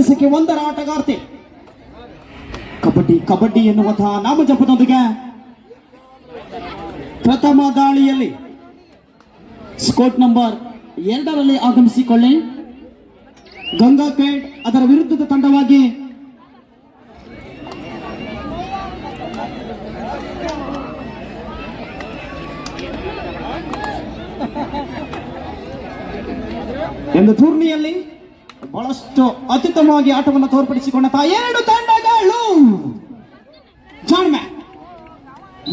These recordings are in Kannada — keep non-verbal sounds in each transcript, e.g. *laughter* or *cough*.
ದಿಸಕ್ಕೆ ಒಂದರ ಆಟಗಾರ್ತಿ. ಕಬಡ್ಡಿ ಕಬಡ್ಡಿ ಎನ್ನುವಂತಹ ನಾಮಜಪದೊಂದಿಗೆ ಪ್ರಥಮ ದಾಳಿಯಲ್ಲಿ ಸ್ಕೋಟ್ ನಂಬರ್ ಎರಡರಲ್ಲಿ ಆಗಮಿಸಿಕೊಳ್ಳಿ. ಗಂಗಾಪೇಟ್ ಅದರ ವಿರುದ್ಧದ ತಂಡವಾಗಿ *laughs* ಎಂದು ಟೂರ್ನಿಯಲ್ಲಿ ಬಹಳಷ್ಟು ಅತ್ಯುತ್ತಮವಾಗಿ ಆಟವನ್ನು ತೋರ್ಪಡಿಸಿಕೊಂಡ ಎರಡು ತಂಡಗಳು. ಜಾಣ್ಮೆ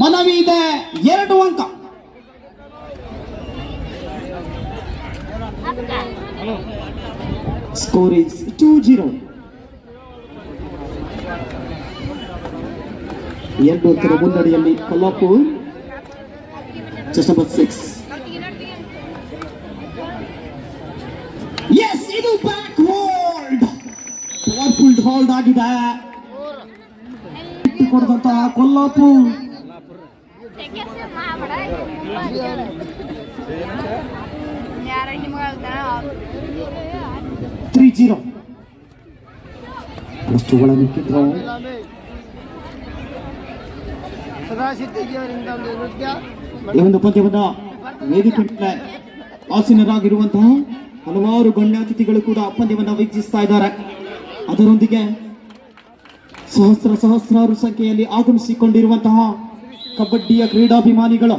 ಮನವಿ ಇದೆ, ಎರಡು ಅಂಕ. ಸ್ಕೋರ್ ಇಸ್ ಟೂ ಜೀರೋ ಎರಡು ಅಂಕದ ಮುನ್ನಡೆಯಲ್ಲಿ ಕೊಲ್ಲಾಪುರ್. ಜಸ್ಟ್ ಸಿಕ್ಸ್ ಹೋಲ್ಡ್ ಆಗಿದೆ. ಕೊಡದಂತಹ ಕೊಲ್ಲಾಪುರ್. ತ್ರೀ ಜೀರೋ ವಸ್ತುಗಳನ್ನು ಈ ಒಂದು ಪಂದ್ಯವನ್ನ ವೇದಿಕೆ ಮೇಲೆ ಆಸೀನರಾಗಿರುವಂತಹ ಹಲವಾರು ಗಣ್ಯಾತಿಥಿಗಳು ಕೂಡ ಪಂದ್ಯವನ್ನು ವೀಕ್ಷಿಸ್ತಾ ಇದ್ದಾರೆ. ಅದರೊಂದಿಗೆ ಸಹಸ್ರ ಸಹಸ್ರಾರು ಸಂಖ್ಯೆಯಲ್ಲಿ ಆಗಮಿಸಿಕೊಂಡಿರುವಂತಹ ಕಬಡ್ಡಿಯ ಕ್ರೀಡಾಭಿಮಾನಿಗಳ.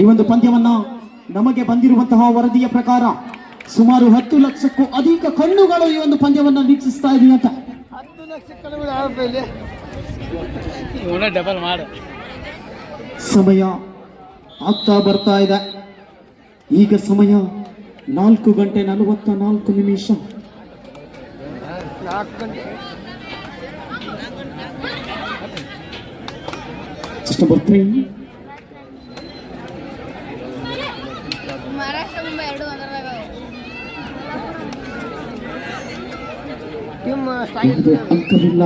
ಈ ಒಂದು ಪಂದ್ಯವನ್ನ ನಮಗೆ ಬಂದಿರುವಂತಹ ವರದಿಯ ಪ್ರಕಾರ ಸುಮಾರು ಹತ್ತು ಲಕ್ಷಕ್ಕೂ ಅಧಿಕ ಕಣ್ಣುಗಳು ಈ ಒಂದು ಪಂದ್ಯವನ್ನ ವೀಕ್ಷಿಸ್ತಾ ಇದೆಯಂತ ಸಮಯ ಆಗ್ತಾ ಬರ್ತಾ ಇದೆ. ಈಗ ಸಮಯ ನಾಲ್ಕು ಗಂಟೆ ನಲವತ್ತ ನಾಲ್ಕು ನಿಮಿಷ. ಅಂಕವಿಲ್ಲ.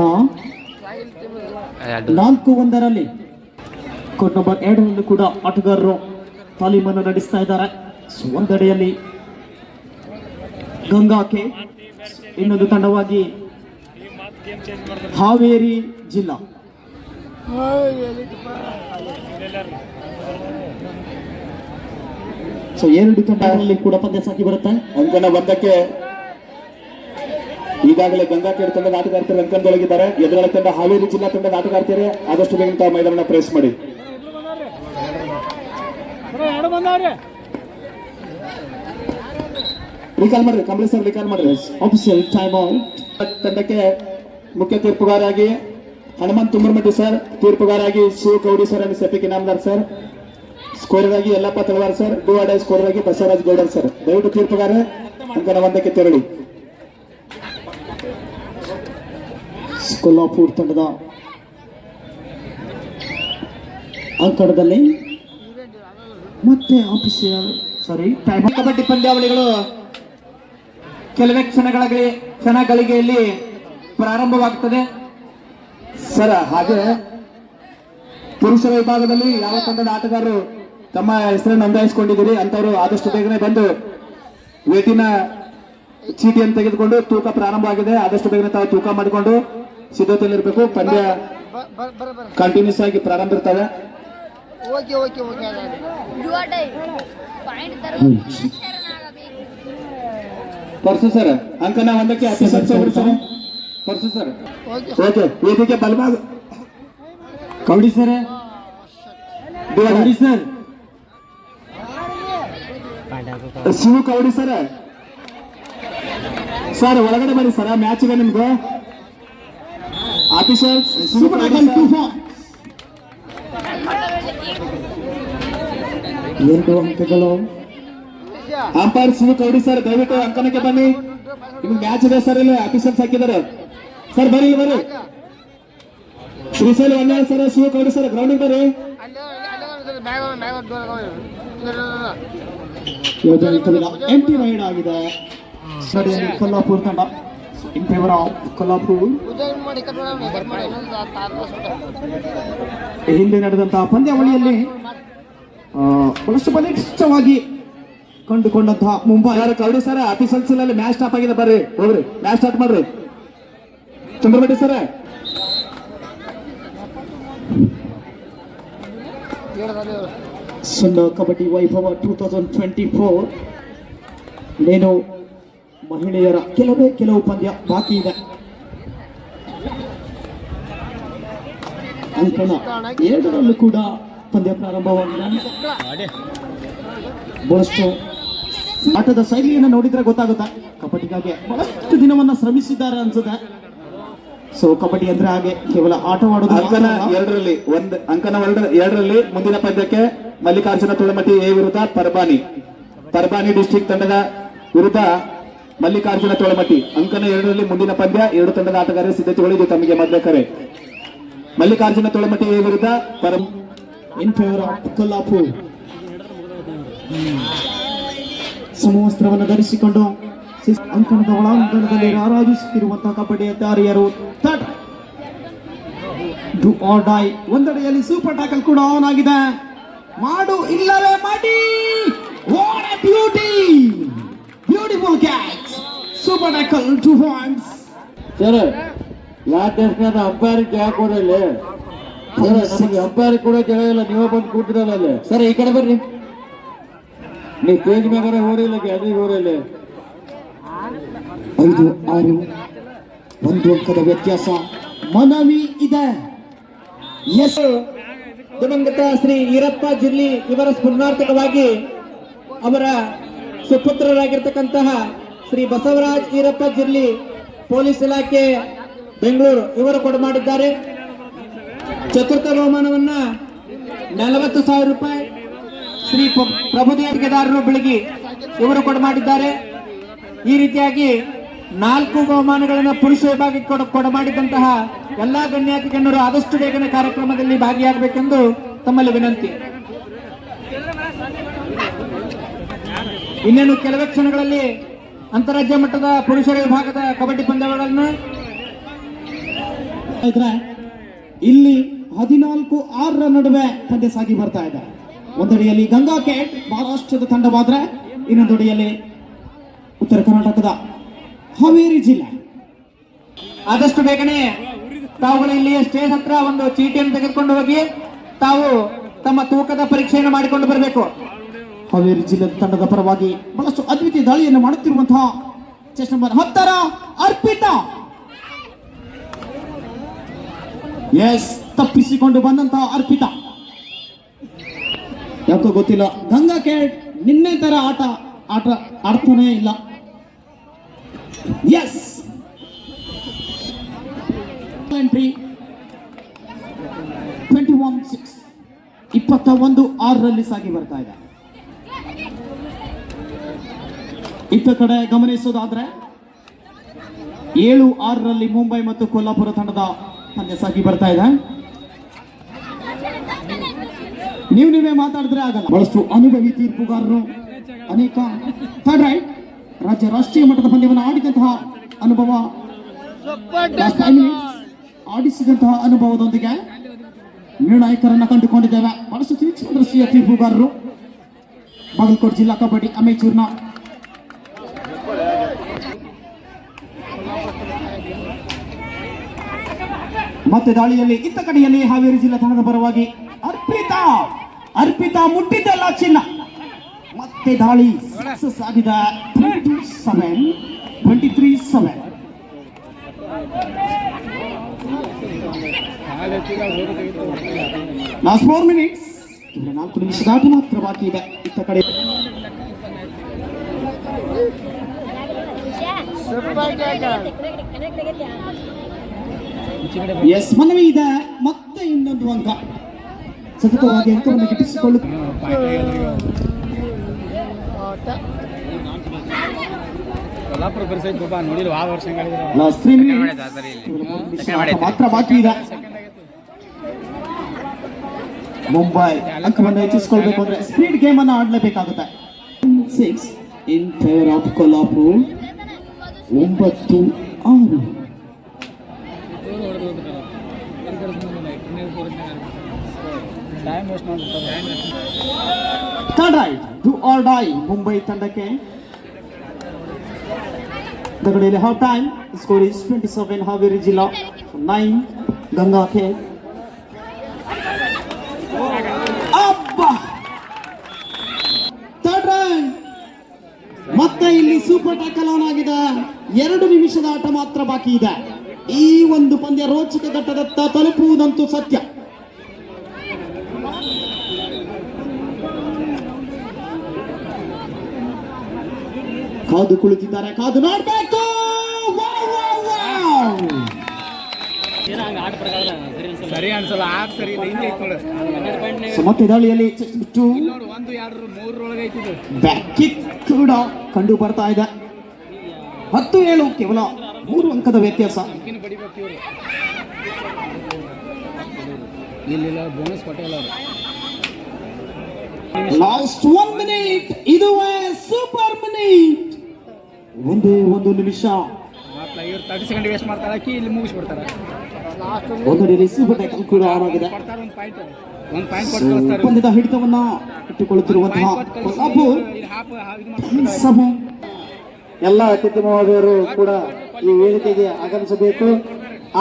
ನಾಲ್ಕು ಒಂದರಲ್ಲಿ. ಕೋಟ್ ನಂಬರ್ ಎರಡರಲ್ಲೂ ಕೂಡ ಆಟಗಾರರು ತಾಲೀಮನ್ನು ನಡೆಸ್ತಾ ಇದ್ದಾರೆ. ಸೊ ಒಂದೆಡೆಯಲ್ಲಿ ಗಂಗಾಕೆ ಇನ್ನೊಂದು ತಂಡವಾಗಿ ಹಾವೇರಿ ಜಿಲ್ಲಾ. ಸೊ ಎರಡು ತಂಡಗಳಲ್ಲಿ ಕೂಡ ಪಂದ್ಯ ಸಾಕಿ ಬರುತ್ತೆ. ಅಂಕಣ ಒಂದಕ್ಕೆ ಈಗಾಗಲೇ ಗಂಗಾಕೇಡ್ ತಂಡದ ಆಟಗಾರ್ತಿಯರು ಅಂಕಣದೊಳಗಿದ್ದಾರೆ ಎದುರಾಳಿ ತಂಡ ಹಾವೇರಿ ಜಿಲ್ಲಾ ತಂಡದ ಆಟಗಾರ್ತಿಯರೇ ಆದಷ್ಟು ಬೇಗ ಮೈದಾನ ಪ್ರೆಸ್ ಮಾಡಿ. ರಿಕಾಲ್ ಮಾಡ್ರಿ ಕಂಪ್ಲೀಟ್ ಸರ್ ರಿಕಾಲ್ ಮಾಡ್ರಿ. ಆಫೀಸಿಯಲ್ ಟೈಮ್ ಔಟ್ ತಂಡಕ್ಕೆ ಮುಖ್ಯ ತೀರ್ಪುಗಾರಾಗಿ ಹನುಮಂತ್ ತುಮ್ಮರ್ಮಟ್ಟಿ ಸರ್ ತೀರ್ಪುಗಾರಾಗಿ ಶಿವ ಕೌಡಿ ಸರ್ ಅಂಡ್ ಸೆಪಿಕ್ ಇನಾಮದಾರ್ ಸರ್ ಸ್ಕೋರರ್ ಆಗಿ ಎಲ್ಲಪ್ಪ ತಳವಾರ್ ಸರ್ ಡೂ ಅಡ್ ಸ್ಕೋರರ್ ಆಗಿ ಬಸವರಾಜ್ ಗೌಡರ್ ಸರ್ ದಯವಿಟ್ಟು ತೀರ್ಪುಗಾರ ಅಂಕಣ ಒಂದಕ್ಕೆ ತೆರಳಿ. ಕೊಲ್ಲಾಪುರ್ ತಂಡದ ಅಂಕಣದಲ್ಲಿ ಮತ್ತೆ ಆಫೀಸಿಯಲ್ ಸಾರಿ ಕಬಡ್ಡಿ ಪಂದ್ಯಾವಳಿಗಳು ಕೆಲವೇ ಕ್ಷಣಗಳಿಗೆ ಕ್ಷಣಗಳಿಗೆಯಲ್ಲಿ ಪ್ರಾರಂಭವಾಗುತ್ತದೆ. ಸರ್ ಹಾಗೆ ಪುರುಷರ ವಿಭಾಗದಲ್ಲಿ ಯಾವ ತಂಡದ ಆಟಗಾರರು ತಮ್ಮ ಹೆಸರನ್ನು ನೋಂದಾಯಿಸಿಕೊಂಡಿದ್ದೀರಿ? ಅಂತವರು ಆದಷ್ಟು ಬೇಗನೆ ಬಂದು ವೇಟಿನ ಚೀಟಿಯನ್ನು ತೆಗೆದುಕೊಂಡು ತೂಕ ಪ್ರಾರಂಭವಾಗಿದೆ ಆದಷ್ಟು ಬೇಗನೆ ತಾವು ತೂಕ ಮಾಡಿಕೊಂಡು ಸಿದ್ಧತೆಯಲ್ಲಿರಬೇಕು. ಪಂದ್ಯ ಕಂಟಿನ್ಯೂಸ್ ಆಗಿ ಪ್ರಾರಂಭ ಇರ್ತವೆ ಓಕೆ ಓಕೆ ಓಕೆ ಡುವಟೈ ಪಾಯಿಂಟ್ ತರ ಪರ್ಸು ಸರ್ ನಾವು ಒಂದಕ್ಕೆ ಆಫೀಸರ್ ಸರ್ ಬಿಡ್ತಾರೆ ಪರ್ಸು ಸರ್. ಓಕೆ ವೇದಿಕೆ ಬಲಭಾಗ. Kaudi sir. Kaudi sir. Shiva Kaudi sir. Sir ಒಳಗಡೆ ಬನ್ನಿ ಸರ್ ಮ್ಯಾಚ್ ಇದೆ ನಿಮ್ಗೆ. ಆಫೀಸರ್ ಸೂಪರ್ ಎರಡು ಅಂಕಗಳು. ಅಂಪೈರ್ ಶಿವ ಕೌಡಿ ಸರ್ ದಯವಿಟ್ಟು ಅಂಕನಕ್ಕೆ ಬನ್ನಿ. ನಿಮ್ಗೆ ಮ್ಯಾಚ್ ಇದೆ ಸರ್ ಇಲ್ಲಿ ಆಫೀಸರ್ಸ್ ಹಾಕಿದ್ದಾರೆ. ಸರ್ ಬರ್ರಿ ಬರ್ರಿ ಶ್ರೀಶೈಲ ಒಂದೇ sir Shiva Kaudi sir ground ಬರ್ರಿ ಎಂಟಿ ರೈಡ್ ಆಗಿದೆ. ಸರ್ ಕೊಲ್ಲಾಪುರ್ ತಂಡ. ಇನ್ ಫೇವರ್ ಆಫ್ ಕೊಲ್ಲಾಪುರ್ ಹಿಂದೆ ನಡೆದಂತಹ ಪಂದ್ಯಾವಳಿಯಲ್ಲಿ ಬಲಿಷ್ಠವಾಗಿ ಕಂಡುಕೊಂಡಂತಹ Mumbai. Sir Kaudi sir officials ಅಲ್ಲಿ ಮ್ಯಾಚ್ ಸ್ಟಾಪ್ ಆಗಿದೆ ಬರ್ರಿ ಹೋಗ್ರಿ. ಮ್ಯಾಚ್ ಸ್ಟಾರ್ಟ್ ಮಾಡ್ರಿ. ಚಂದ್ರಮಟ್ಟಿ ಸರ್. ಸುಂದರ ಕಬಡ್ಡಿ ವೈಭವ ಟೂ ತೌಸಂಡ್ ಟ್ವೆಂಟಿ ಫೋರ್ ನೇನು ಮಹಿಳೆಯರ ಕೆಲವೇ ಕೆಲವು ಪಂದ್ಯ ಬಾಕಿ ಇದೆ. ಅಂಕಣ ಎರಡರಲ್ಲೂ ಕೂಡ ಪಂದ್ಯ ಪ್ರಾರಂಭವಾಗಿದೆ. ಬಹಳಷ್ಟು ಆಟದ ಶೈಲಿಯನ್ನು ನೋಡಿದ್ರೆ ಗೊತ್ತಾಗುತ್ತೆ? ಕಬಡ್ಡಿಗಾಗಿ ಬಹಳಷ್ಟು ದಿನವನ್ನ ಶ್ರಮಿಸಿದ್ದಾರೆ ಅನ್ಸುತ್ತೆ. ಸೊ ಕಬಡ್ಡಿ ಅಂದ್ರೆ ಹಾಗೆ ಕೇವಲ ಆಟವಾಡೋದು ಅಂಕನ ಎರಡರಲ್ಲಿ ಒಂದ್ ಅಂಕನ ಎರಡ- ಎರಡರಲ್ಲಿ ಮುಂದಿನ ಪಂದ್ಯಕ್ಕೆ ಮಲ್ಲಿಕಾರ್ಜುನ ತುಳಮಟ್ಟಿ ಎ ವಿರುದ್ಧ ಪರ್ಬಾನಿ. ಪರ್ಬಾನಿ ಡಿಸ್ಟಿಕ್ ತಂಡದ ವಿರುದ್ಧ ಮಲ್ಲಿಕಾರ್ಜುನ ತುಳಮಟ್ಟಿ. ಅಂಕನ ಎರಡರಲ್ಲಿ ಮುಂದಿನ ಪಂದ್ಯ ಎರಡು ತಂಡದ ಆಟಗಾರರ ಸಿದ್ಧತೆಗಳು ತಮಗೆ ಮೊದಲೇ ಕರೆ. ಮಲ್ಲಿಕಾರ್ಜುನ ತುಳಮಟ್ಟಿ ಎ ವಿರುದ್ಧ ಪರ ಇನ್ ಫೇವರ್ ಆಫ್ ಕೊಲ್ಲಾಪುರ್ ಸಮವಸ್ತ್ರವನ್ನು ಧರಿಸಿಕೊಂಡು ಅಂಕಣದ ಒಳಾಂಗಣದಲ್ಲಿ ರಾರಾಜಿಸುತ್ತಿರುವಂತಹ ಕಬಡ್ಡಿಯ ತಾರಿಯರು ತಟ್ ಡು ಆರ್ ಡೈ ಒಂದೆಡೆಯಲ್ಲಿ ಸೂಪರ್ ಟ್ಯಾಕಲ್ ಕೂಡ ಆನ್ ಆಗಿದೆ. ಮಾಡು ಇಲ್ಲವೇ ಮಾಡಿ. What a beauty beautiful catch super tackle two points sir ಯಾವ ಟೆಸ್ಟ್ನಾಗ ಅಂಪೈರ್ ಜಾಗ ಕೊಡಲಿ ಸರ್ ನಮಗೆ ಅಂಪೈರ್ ಕೂಡ ಇಲ್ಲ ನೀವೇ ಬಂದು ಕೂತಿರಲ್ಲ ಅಲ್ಲಿ. ಸರ್ ಈ ಕಡೆ ಬರ್ರಿ. ನೀವು ಸ್ಟೇಜ್ ಮ್ಯಾಗಾರ ಓಡಿಲ್ಲ ಗ್ಯಾಲರಿ ಓಡಿಲ್ಲ ಐದು, ಆರು, ಒಂದು ಅಂಕದ ವ್ಯತ್ಯಾಸ. ಮನವಿ ಇದೆ. ಎಸ್. ದಿವಂಗತ ಶ್ರೀ ಈರಪ್ಪ ಜಿರ್ಲಿ ಇವರ ಸ್ಮರಣಾರ್ಥಕವಾಗಿ ಅವರ ಸುಪುತ್ರರಾಗಿರ್ತಕ್ಕಂತಹ ಶ್ರೀ ಬಸವರಾಜ್ ಈರಪ್ಪ ಜಿರ್ಲಿ ಪೊಲೀಸ್ ಇಲಾಖೆ, ಬೆಂಗಳೂರು ಇವರು ಕೊಡಮಾಡಿದ್ದಾರೆ ಚತುರ್ಥ ಬಹುಮಾನವನ್ನ ನಲವತ್ತು ಸಾವಿರ ರೂಪಾಯಿ ಶ್ರೀ ಪ್ರಭು ಪ್ರಭುದೇವ ಕೇದಾರರು ಬೆಳಗಿ ಇವರು ಕೊಡಮಾಡಿದ್ದಾರೆ ಈ ರೀತಿಯಾಗಿ ನಾಲ್ಕು ಬಹುಮಾನಗಳನ್ನು ಪುರುಷ ವಿಭಾಗಕ್ಕೆ ಕೊಡ ಕೊಡಮಾಡಿದಂತಹ ಎಲ್ಲಾ ಗಣ್ಯಾತಿ ಗಣ್ಯರು ಆದಷ್ಟು ಬೇಗನೆ ಕಾರ್ಯಕ್ರಮದಲ್ಲಿ ಭಾಗಿಯಾಗಬೇಕೆಂದು ತಮ್ಮಲ್ಲಿ ವಿನಂತಿ. ಇನ್ನೇನು ಕೆಲವೇ ಕ್ಷಣಗಳಲ್ಲಿ ಅಂತಾರಾಜ್ಯ ಮಟ್ಟದ ಪುರುಷರ ವಿಭಾಗದ ಕಬಡ್ಡಿ ಪಂದ್ಯಾವಳಿಗಳನ್ನು ಇದ್ರೆ ಇಲ್ಲಿ ಹದಿನಾಲ್ಕು ಆರರ ನಡುವೆ ಪಂದ್ಯ ಸಾಗಿ ಬರ್ತಾ ಇದೆ. ಒಂದಡಿಯಲ್ಲಿ ಗಂಗಾ ಕ್ಯಾಟ್, ಮಹಾರಾಷ್ಟ್ರದ ತಂಡವಾದ್ರೆ ಇನ್ನೊಂದಡಿಯಲ್ಲಿ ಉತ್ತರ ಕರ್ನಾಟಕದ ಹಾವೇರಿ ಜಿಲ್ಲೆ. ಆದಷ್ಟು ಬೇಗನೆ ತಾವುಗಳು ಇಲ್ಲಿ ಸ್ಟೇಜ್ ಹತ್ರ ಒಂದು ಚೀಟಿಯನ್ನು ತೆಗೆದುಕೊಂಡು ಹೋಗಿ ತಾವು ತಮ್ಮ ತೂಕದ ಪರೀಕ್ಷೆಯನ್ನು ಮಾಡಿಕೊಂಡು ಬರಬೇಕು. ಹಾವೇರಿ ಜಿಲ್ಲೆ ತಂಡದ ಪರವಾಗಿ ಬಹಳಷ್ಟು ಅದ್ವಿತೀಯ ದಾಳಿಯನ್ನು ಮಾಡುತ್ತಿರುವಂತಹ ಚೆಸ್ ನಂಬರ್ ಹತ್ತರ ಅರ್ಪಿತ. ಎಸ್ ತಪ್ಪಿಸಿಕೊಂಡು ಬಂದಂತಹ ಅರ್ಪಿತಾ. ಯಾಕೋ ಗೊತ್ತಿಲ್ಲ. ಗಂಗಾ ಕೇಟ್, ನಿನ್ನೆ ತರ ಆಟ ಆಟ ಆಡ್ತಾನೆ ಇಲ್ಲ. Yes entry twenty one six ಇಪ್ಪತ್ತ ಒಂದು ಆರರಲ್ಲಿ ಸಾಗಿ ಬರ್ತಾ ಇದೆ. ಇತ್ತ ಕಡೆ ಗಮನಿಸೋದಾದ್ರೆ, ಏಳು ಆರರಲ್ಲಿ ಮುಂಬೈ ಮತ್ತು ಕೊಲ್ಲಾಪುರ ತಂಡದ ಪಂದ್ಯ ಸಾಗಿ ಬರ್ತಾ ಇದೆ. ನೀವು ನೀವೇ ಮಾತಾಡಿದ್ರೆ ಆಗಲ್ಲ. ಬಹಳಷ್ಟು ಅನುಭವಿ ತೀರ್ಪುಗಾರರು, ಅನೇಕ ರೈಟ್ ರಾಜ್ಯ ರಾಷ್ಟ್ರೀಯ ಮಟ್ಟದ ಪಂದ್ಯವನ್ನು ಆಡಿದಂತಹ ಅನುಭವ ಆಡಿಸಿದಂತಹ ಅನುಭವದೊಂದಿಗೆ ನಿರ್ಣಾಯಕರನ್ನ ಕಂಡುಕೊಂಡಿದ್ದೇವೆ. ಬಹಳಷ್ಟು ತೀಕ್ಷ್ಣ ದೃಷ್ಟಿಯ ತೀರ್ಪುಗಾರರು, ಬಾಗಲಕೋಟೆ ಜಿಲ್ಲಾ ಕಬಡ್ಡಿ, ಅಮೇಚೂರ್ನ ಮತ್ತೆ ದಾಳಿಯಲ್ಲಿ ಇತ್ತ ಕಡೆಯಲ್ಲಿ ಹಾವೇರಿ ಜಿಲ್ಲಾ ತಂಡದ ಪರವಾಗಿ ಅರ್ಪಿತಾ ಅರ್ಪಿತಾ ಮುಟ್ಟಿದ್ದಲ್ಲ ಚಿನ್ನ. ಮತ್ತೆ ದಾಳಿ ಸಕ್ಸಸ್ ಆಗಿದೆ. Twenty seven twenty three seven last four minutes ನಾಲ್ಕು ನಿಮಿಷದ ಆಟ ಮಾತ್ರ ಬಾಕಿ ಇದೆ. ಇತ್ತ ಕಡೆ. ಎಸ್ ಮನವಿ ಇದೆ. ಮತ್ತೆ ಇನ್ನೊಂದು ಅಂಕ. ಸತತವಾಗಿ ಅಂಕವನ್ನು ಗಿಟ್ಟಿಸಿಕೊಳ್ಳು ಮಾತ್ರ ಬಾಕಿ ಇದೆ. ಮುಂಬೈ ಅಂಕವನ್ನು ಹೆಚ್ಚಿಸಿಕೊಳ್ಬೇಕು ಅಂದ್ರೆ ಸ್ಪೀಡ್ ಗೇಮ್ ಅನ್ನು ಆಡಲೇಬೇಕಾಗುತ್ತೆ. Six in favour of Kolhapur ಒಂಬತ್ತು ಆರು ಟೈಮ್ ವೇಸ್ಟ್ ಮಾಡ್ತಾರೆ ಮುಂಬೈ ತಂಡಕ್ಕೆ. ದಗಡಿಯಲ್ಲಿ half time score is twenty seven Haveri ಜಿಲ್ಲಾ ನೈನ್ ಗಂಗಾ ಖೇ ಅಬ್ಬಾ ಥರ್ಡ್ ಮತ್ತೆ ಇಲ್ಲಿ ಸೂಪರ್ ಟ್ಯಾಕಲ್ ಆನ್ ಆಗಿದೆ. ಎರಡು ನಿಮಿಷದ ಆಟ ಮಾತ್ರ ಬಾಕಿ ಇದೆ. ಈ ಒಂದು ಪಂದ್ಯ ರೋಚಕ ಘಟ್ಟದತ್ತ ತಲುಪುವುದಂತೂ ಸತ್ಯ. ಕಾದು ಕುಳಿತಿದ್ದಾರೆ ಕಾದು ನೋಡ್ಬೇಕು! ಸರಿ ಅನ್ಸಲ್ಲ ಆಟ ಸರಿ ಇಲ್ಲ ನೋಡು ಹನ್ನೆರಡು ಪಾಯಿಂಟ್ನಾಗ ಸೊ ಮತ್ತೆ ದಾಳಿಯಲ್ಲಿ ಬಿಟ್ಟು ಒಂದು ಎರಡು ಮೂರರೊಳಗೆ ಐತಿದು ಬ್ಯಾಕ್ ಕಿಕ್ ಕೂಡ ಕಂಡು ಬರ್ತಾ ಇದೆ. ಹತ್ತು ಏಳು ಕೇವಲ ಮೂರು ಅಂಕದ ವ್ಯತ್ಯಾಸ. ಇಲ್ಲಿಲ್ಲ ಬೋನಸ್ ಕೊಟ್ಟಿಲ್ಲ ಅವರು. ಲಾಸ್ಟ್ ಒನ್ ಮಿನಿಟ್ ಇದುವೇ ಸೂಪರ್ ಮಿನಿಟ್ ಒಂದೇ ಒಂದು ನಿಮಿಷ. ತರ್ಟಿ ಸೆಕೆಂಡ್ ವೇಸ್ಟ್ ಮಾಡ್ತಾರೆ ಹಾಕಿ ಇಲ್ಲಿ ಮುಗಿಸ್ಬಿಡ್ತಾರೆ. ಒಂದೆಡೆ ಸೂಪರ್ ಟ್ಯಾಕಲ್ ಕೂಡ ಆನ್ ಆಗಿದೆ ಒಂದು ಪಾಯಿಂಟ್ ಒಂದು ಪಾಯಿಂಟ್ ಕೊಟ್ಟು ಕಳಿಸ್ತಾರೆ ಪಂದ್ಯದ ಹಿಡಿತವನ್ನ ಇಟ್ಟುಕೊಳ್ಳುತ್ತಿರುವಂತಹ ಮಾಡ್ತಾರೆ. ಸಭೆ. ಎಲ್ಲ ಅತ್ಯುತ್ತಮವಾದವರು ಕೂಡ ಈ ವೇದಿಕೆಗೆ ಆಗಮಿಸಬೇಕು.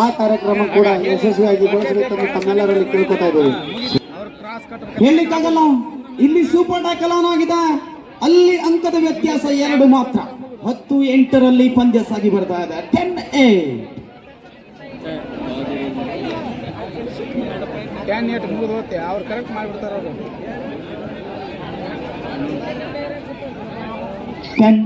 ಆ ಕಾರ್ಯಕ್ರಮ ಕೂಡ ಯಶಸ್ವಿಯಾಗಿ ಬಳಸಬೇಕೆಂದು ತಮ್ಮೆಲ್ಲರಲ್ಲಿ ಕೇಳ್ಕೊತಾ ಇದ್ದೀವಿ. ಹೇಳಿಕ್ಕಾಗಲ್ಲ. ಇಲ್ಲಿ ಸೂಪರ್ ಟ್ಯಾಕಲ್ ಆನ್ ಆಗಿದೆ. ಅಲ್ಲಿ ಅಂಕದ ವ್ಯತ್ಯಾಸ ಎರಡು ಮಾತ್ರ. ಹತ್ತು ಎಂಟರಲ್ಲಿ ಪಂದ್ಯ ಸಾಗಿ ಬರ್ತಾ ಇದೆ ಟೆನ್ ಏಟ್ ಮುಗಿದು ಹೋಗುತ್ತೆ. ಅವ್ರು ಕರೆಕ್ಟ್ ಮಾಡಿಬಿಡ್ತಾರೆ ಅವರು. ಟೆನ್